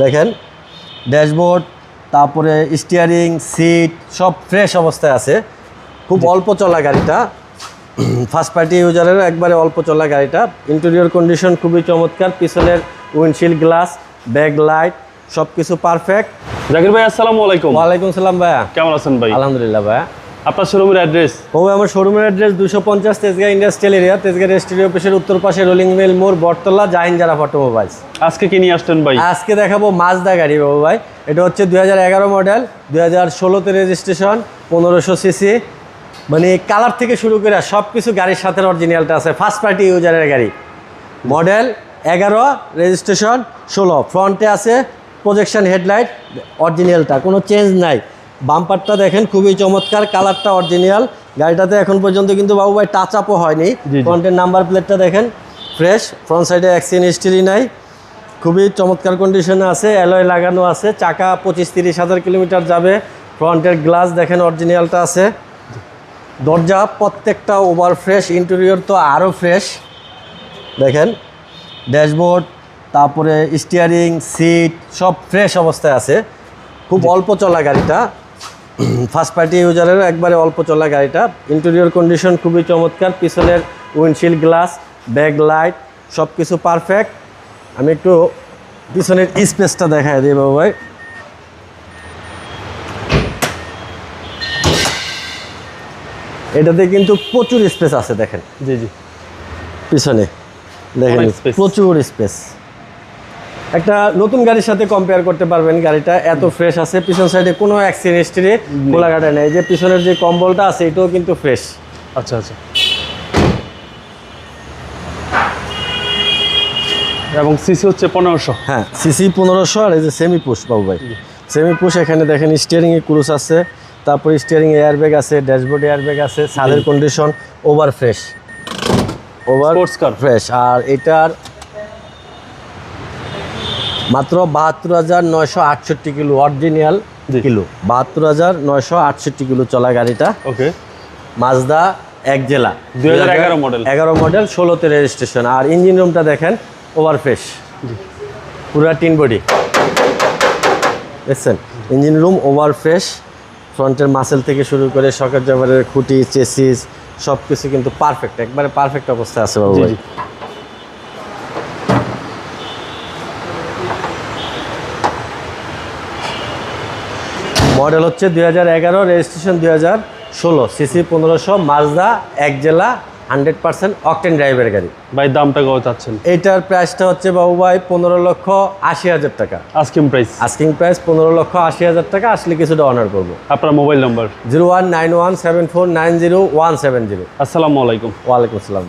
দেখেন ড্যাশবোর্ড তারপরে steering seat সব ফ্রেশ অবস্থায় আছে। খুব অল্প চলা গাড়িটা। ফার্স্ট পার্টি ইউজারের একবারে অল্প চলা গাড়িটা। ইন্টেরিয়র কন্ডিশন খুবই চমৎকার। পিছনের উইন্ডশিল্ড গ্লাস ব্যাক লাইট সব কিছু পারফেক্ট জাকির ভাই আসসালামু আলাইকুম। ওয়ালাইকুম সালাম ভাইয়া। কেমন আছেন ভাই? আলহামদুলিল্লাহ ভাইয়া। আপনার শোরুমের অ্যাড্রেস ও আমার শোরুমের অ্যাড্রেস দুশো পঞ্চাশ তেজগাঁ ইন্ডাস্ট্রিয়াল এরিয়া তেজগাঁ রেস্টুরি অফিসের উত্তর পাশে রোলিং মিল মোড় বটতলা জাহিন জারা অটোমোবাইলস আজকে কি নিয়ে আসছেন ভাই? আজকে দেখাবো মাজদা গাড়ি বাবু ভাই। এটা হচ্ছে দু হাজার এগারো মডেল দুই হাজার ষোলোতে রেজিস্ট্রেশন পনেরোশো সিসি মানে কালার থেকে শুরু করে সব কিছু গাড়ির সাথে অরিজিনালটা আছে ফার্স্ট পার্টি ইউজারের গাড়ি। মডেল এগারো রেজিস্ট্রেশন ষোলো। ফ্রন্টে আছে প্রজেকশন হেডলাইট অরিজিনালটা কোনো চেঞ্জ নাই। বাম্পারটা দেখেন খুবই চমৎকার কালারটা অরিজিনাল গাড়িটাতে এখন পর্যন্ত কিন্তু বাবু ভাই টাচ আপও হয়নি। ফ্রন্টের নাম্বার প্লেটটা দেখেন ফ্রেশ ফ্রন্ট সাইডে অ্যাক্সিডেন্ট হিস্ট্রি নাই। খুবই চমৎকার কন্ডিশনে আছে অ্যালয় লাগানো আছে। চাকা পঁচিশ তিরিশ হাজার কিলোমিটার যাবে। ফ্রন্টের গ্লাস দেখেন অরিজিনালটা আছে। দরজা প্রত্যেকটা ওভার ফ্রেশ ইন্টেরিয়র তো আরও ফ্রেশ দেখেন ড্যাশবোর্ড তারপরে স্টিয়ারিং সিট সব ফ্রেশ অবস্থায় আছে। খুব অল্প চলা গাড়িটা। ফার্স্ট পার্টি ইউজারের একবারে অল্প চলা গাড়িটা। ইন্টেরিয়র কন্ডিশন খুবই চমৎকার পিছনের উইন্ডশিল্ড গ্লাস ব্যাক লাইট সব কিছু পারফেক্ট আমি একটু পিছনের স্পেসটা দেখাই দিই বাবু ভাই। এটাতে কিন্তু প্রচুর স্পেস আছে দেখেন। জি জি। পিছনে দেখেন প্রচুর স্পেস একটা নতুন গাড়ির সাথে কম্পেয়ার করতে পারবেন গাড়িটা। এত ফ্রেশ আছে। পিছন সাইডে কোনো অ্যাক্সিডেন্ট হিস্ট্রি খোলাঘাটা নেই। যে পিছনের যে কম্বলটা আছে এটাও কিন্তু ফ্রেশ আচ্ছা আচ্ছা। এবং সিসি হচ্ছে পনেরোশো। হ্যাঁ সিসি পনেরোশো আর এই যে সেমি পুশ বাবু ভাই। সেমি পুশ এখানে দেখেন স্টিয়ারিংয়ে ক্রুজ আছে। তারপর স্টিয়ারিং এয়ারব্যাগ আছে ড্যাশবোর্ড এয়ারব্যাগ আছে সাদের condition over fresh over. Fresh আর এটার মাত্র বাহাত্তর হাজার নয়শো আটষট্টি কিলো অরিজিনাল। কিলো। বাহাত্তর হাজার নয়শো আটষট্টি কিলো চলা গাড়িটা। ওকে। মাজদা এক জেলা। 2011 model। এগারো মডেল ষোলোতে রেজিস্ট্রেশন আর ইঞ্জিন রুমটা দেখেন ওভার ফ্রেশ পুরা টিন বডি। দেখছেন? ইঞ্জিন রুম ওভার ফ্রেশ ফ্রন্টের মাসেল থেকে শুরু করে শকের জাবারের খুঁটি চেসিস সব কিছু কিন্তু পারফেক্ট একবারে পারফেক্ট অবস্থায় আছে বাবু ভাই। মডেল হচ্ছে দুই হাজার এগারো রেজিস্ট্রেশন দুই হাজার ষোলো সিসি পনেরোশো মাজদা এক জেলা হান্ড্রেড পার্সেন্ট অকটেন ড্রাইভের গাড়ি। ভাই দামটা কত চাচ্ছেন? এটার প্রাইসটা হচ্ছে বাবু ভাই পনেরো লক্ষ আশি হাজার টাকা। আস্কিং প্রাইস আস্কিং প্রাইস পনেরো লক্ষ আশি হাজার টাকা আসলে কিছুটা অনার করব। আপনার mobile number zero one nine one seven four nine zero one seven zero. আসসালামু আলাইকুম। ওয়ালাইকুম আসসালাম।